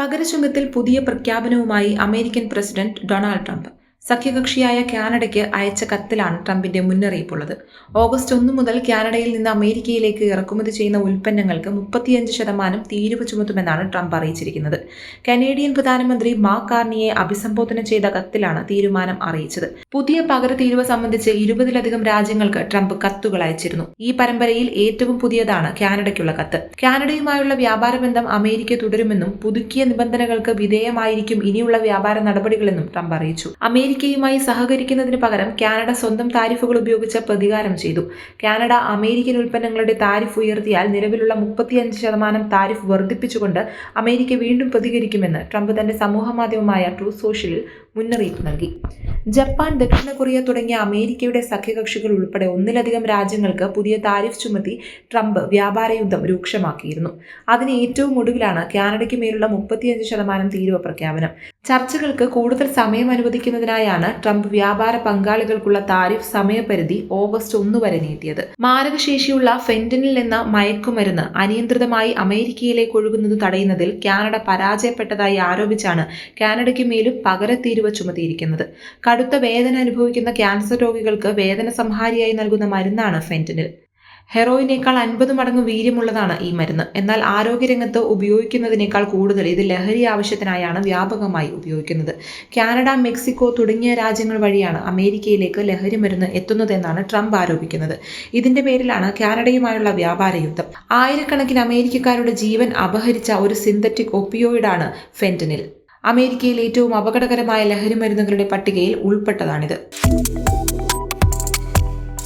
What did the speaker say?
പകരച്ചുങ്കത്തിൽ പുതിയ പ്രഖ്യാപനവുമായി American president Donald Trump. സഖ്യകക്ഷിയായ കാനഡയ്ക്ക് അയച്ച കത്തിലാണ് ട്രംപിന്റെ മുന്നറിയിപ്പുള്ളത്. ഓഗസ്റ്റ് ഒന്ന് മുതൽ കാനഡയിൽ നിന്ന് അമേരിക്കയിലേക്ക് ഇറക്കുമതി ചെയ്യുന്ന ഉൽപ്പന്നങ്ങൾക്ക് മുപ്പത്തിയഞ്ച് ശതമാനം തീരുവ ചുമത്തുമെന്നാണ് ട്രംപ് അറിയിച്ചിരിക്കുന്നത്. കനേഡിയൻ പ്രധാനമന്ത്രി മാർക്ക് കാർണിയെ അഭിസംബോധന ചെയ്ത കത്തിലാണ് തീരുമാനം അറിയിച്ചത്. പുതിയ പകര തീരുവ സംബന്ധിച്ച് ഇരുപതിലധികം രാജ്യങ്ങൾക്ക് ട്രംപ് കത്തുകൾ അയച്ചിരുന്നു. ഈ പരമ്പരയിൽ ഏറ്റവും പുതിയതാണ് കാനഡയ്ക്കുള്ള കത്ത്. കാനഡയുമായുള്ള വ്യാപാര ബന്ധം അമേരിക്ക തുടരുമെന്നും പുതുക്കിയ നിബന്ധനകൾക്ക് വിധേയമായിരിക്കും ഇനിയുള്ള വ്യാപാര നടപടികളെന്നും ട്രംപ് അറിയിച്ചു. അമേരിക്കയുമായി സഹകരിക്കുന്നതിന് പകരം കാനഡ സ്വന്തം താരിഫുകൾ ഉപയോഗിച്ച് പ്രതികാരം ചെയ്തു. കാനഡ അമേരിക്കൻ ഉൽപ്പന്നങ്ങളുടെ താരിഫ് ഉയർത്തിയാൽ നിലവിലുള്ള മുപ്പത്തിയഞ്ച് ശതമാനം താരിഫ് വർദ്ധിപ്പിച്ചുകൊണ്ട് അമേരിക്ക വീണ്ടും പ്രതികരിക്കുമെന്ന് ട്രംപ് തന്റെ സമൂഹമാധ്യമമായ ട്രൂ സോഷ്യലിൽ മുന്നറിയിപ്പ് നൽകി. ജപ്പാൻ ദക്ഷിണ കൊറിയ തുടങ്ങിയ അമേരിക്കയുടെ സഖ്യകക്ഷികൾ ഉൾപ്പെടെ ഒന്നിലധികം രാജ്യങ്ങൾക്ക് പുതിയ താരിഫ് ചുമത്തി ട്രംപ് വ്യാപാര യുദ്ധം രൂക്ഷമാക്കിയിരുന്നു. അതിന് ഏറ്റവും ഒടുവിലാണ് കാനഡയ്ക്ക് മേലുള്ള മുപ്പത്തിയഞ്ച് ശതമാനം തീരുവ പ്രഖ്യാപനം. ചർച്ചകൾക്ക് കൂടുതൽ സമയം അനുവദിക്കുന്നതിനായാണ് ട്രംപ് വ്യാപാര പങ്കാളികൾക്കുള്ള താരിഫ് സമയപരിധി ഓഗസ്റ്റ് ഒന്ന് വരെ നീട്ടിയത്. മാരകശേഷിയുള്ള ഫെന്റനിൽ എന്ന മയക്കുമരുന്ന് അനിയന്ത്രിതമായി അമേരിക്കയിലേക്ക് ഒഴുകുന്നത് തടയുന്നതിൽ കാനഡ പരാജയപ്പെട്ടതായി ആരോപിച്ചാണ് കാനഡയ്ക്ക് മേലും പകരത്തീരുവ ചുമത്തിയിരിക്കുന്നത്. കടുത്ത വേദന അനുഭവിക്കുന്ന ക്യാൻസർ രോഗികൾക്ക് വേദന സംഹാരിയായി നൽകുന്ന മരുന്നാണ് ഫെന്റനിൽ. ഹെറോയിനേക്കാൾ അൻപത് മടങ്ങ് വീര്യമുള്ളതാണ് ഈ മരുന്ന്. എന്നാൽ ആരോഗ്യരംഗത്ത് ഉപയോഗിക്കുന്നതിനേക്കാൾ കൂടുതൽ ഇത് ലഹരി ആവശ്യത്തിനായാണ് വ്യാപകമായി ഉപയോഗിക്കുന്നത്. കാനഡ മെക്സിക്കോ തുടങ്ങിയ രാജ്യങ്ങൾ വഴിയാണ് അമേരിക്കയിലേക്ക് ലഹരി മരുന്ന് എത്തുന്നതെന്നാണ് ട്രംപ് ആരോപിക്കുന്നത്. ഇതിന്റെ പേരിലാണ് കാനഡയുമായുള്ള വ്യാപാര യുദ്ധം. ആയിരക്കണക്കിന് അമേരിക്കക്കാരുടെ ജീവൻ അപഹരിച്ച ഒരു സിന്തറ്റിക് ഒപ്പിയോയിഡാണ് ഫെന്റനിൽ. അമേരിക്കയിൽ ഏറ്റവും അപകടകരമായ ലഹരി മരുന്നുകളുടെ പട്ടികയിൽ ഉൾപ്പെട്ടതാണിത്.